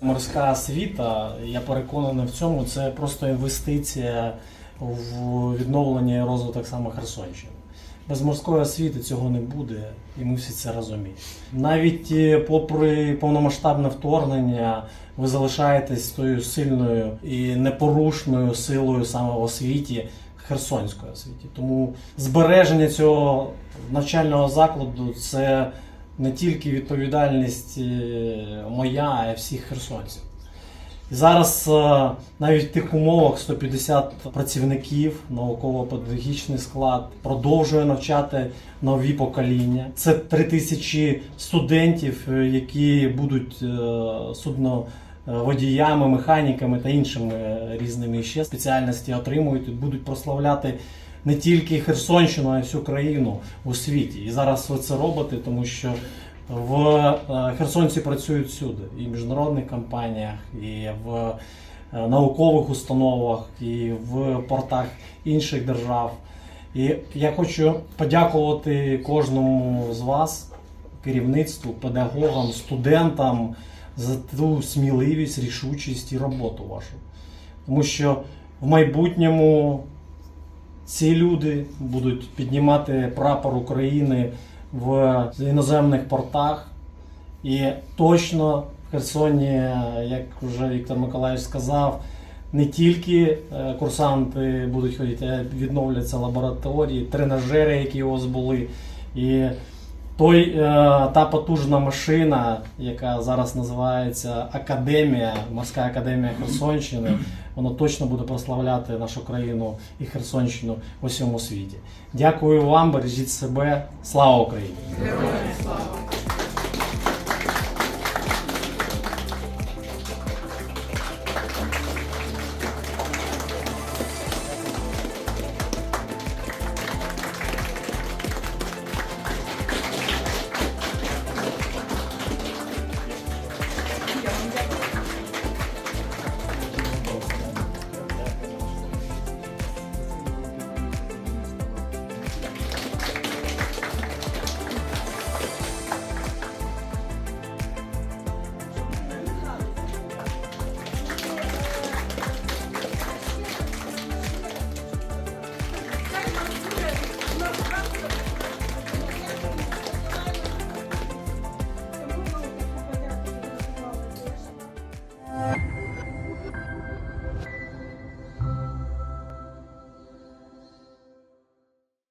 морська освіта, я переконаний в цьому, це просто інвестиція в відновлення і розвиток саме Херсонщини. Без морської освіти цього не буде, і ми всі це розуміємо. Навіть е, попри повномасштабне вторгнення, ви залишаєтесь тою сильною і непорушною силою саме в освіті, херсонської освіті. Тому збереження цього навчального закладу це не тільки відповідальність е, моя, а й всіх херсонців. Зараз е, навіть в тих умовах 150 працівників, науково-педагогічний склад продовжує навчати нові покоління. Це 3000 студентів, е, які будуть е, судноводіями, механіками та іншими різними ще спеціальності отримують будуть прославляти не тільки Херсонщину, а й всю країну у світі. І зараз ви це робите, тому що в е, Херсонці працюють всюди, і в міжнародних компаніях, і в е, наукових установах, і в портах інших держав. І я хочу подякувати кожному з вас, керівництву, педагогам, студентам за ту сміливість, рішучість і роботу вашу. Тому що в майбутньому ці люди будуть піднімати прапор України в іноземних портах. І точно в Херсоні, як вже Віктор Миколаївич сказав, не тільки е, курсанти будуть ходити, а відновляться лабораторії, тренажери, які у вас були. І той, е, та потужна машина, яка зараз називається Академія, Морська академія Херсонщини, вона точно буде прославляти нашу країну і Херсонщину в усьому світі. Дякую вам, бережіть себе. Слава Україні!